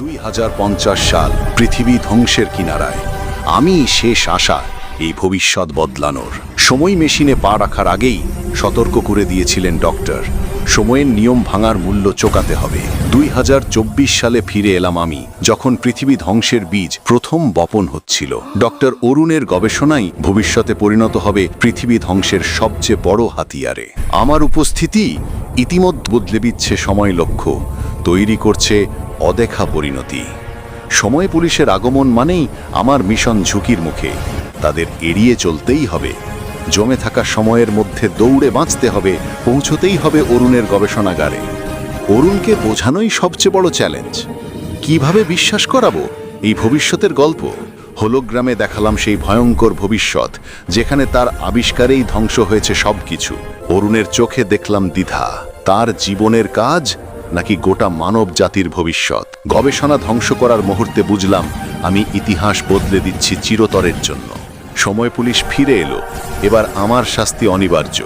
দুই হাজার পঞ্চাশ সাল পৃথিবী ধ্বংসের কিনারায়। আমি শেষ আশা এই ভবিষ্যৎ বদলানোর। সময় মেশিনে পা রাখার আগেই সতর্ক করে দিয়েছিলেন ডক্টর। সময়ের নিয়ম ভাঙার মূল্য চোকাতে হবে। দুই হাজার চব্বিশ সালে ফিরে এলাম আমি, যখন পৃথিবী ধ্বংসের বীজ প্রথম বপন হচ্ছিল। ডক্টর অরুণের গবেষণাই ভবিষ্যতে পরিণত হবে পৃথিবী ধ্বংসের সবচেয়ে বড় হাতিয়ারে। আমার উপস্থিতি ইতিমধ্যে বদলে দিচ্ছে সময় লক্ষ্য। তৈরি করছে অদেখা পরিণতি। সময় পুলিশের আগমন মানেই আমার মিশন ঝুঁকির মুখে। তাদের এড়িয়ে চলতেই হবে। জমে থাকা সময়ের মধ্যে দৌড়ে বাঁচতে হবে, পৌঁছতেই হবে অরুণের গবেষণাগারে। অরুণকে বোঝানোই সবচেয়ে বড় চ্যালেঞ্জ। কীভাবে বিশ্বাস করাবো? এই ভবিষ্যতের গল্প। হোলোগ্রামে দেখালাম সেই ভয়ঙ্কর ভবিষ্যৎ, যেখানে তার আবিষ্কারেই ধ্বংস হয়েছে সবকিছু। অরুণের চোখে দেখলাম দ্বিধা। তার জীবনের কাজ নাকি গোটা মানব জাতির ভবিষ্যৎ? গবেষণা ধ্বংস করার মুহূর্তে বুঝলাম, আমি ইতিহাস বদলে দিচ্ছি চিরতরের জন্য। সময় পুলিশ ফিরে এলো। এবার আমার শাস্তি অনিবার্য।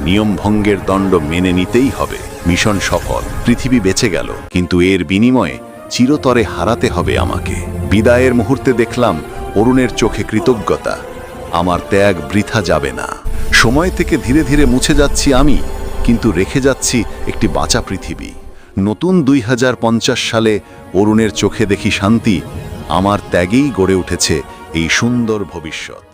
নিয়ম ভঙ্গের দণ্ড মেনে নিতেই হবে। মিশন সফল। পৃথিবী বেঁচে গেল। কিন্তু এর বিনিময়ে চিরতরে হারাতে হবে আমাকে। বিদায়ের মুহূর্তে দেখলাম, অরুণের চোখে কৃতজ্ঞতা। আমার ত্যাগ বৃথা যাবে না। সময় থেকে ধীরে ধীরে মুছে যাচ্ছি আমি, কিন্তু রেখে যাচ্ছি একটি বাঁচা পৃথিবী। নতুন দুই হাজার পঞ্চাশ সালে অরুণের চোখে দেখি শান্তি, আমার ত্যাগেই গড়ে উঠেছে এই সুন্দর ভবিষ্যৎ।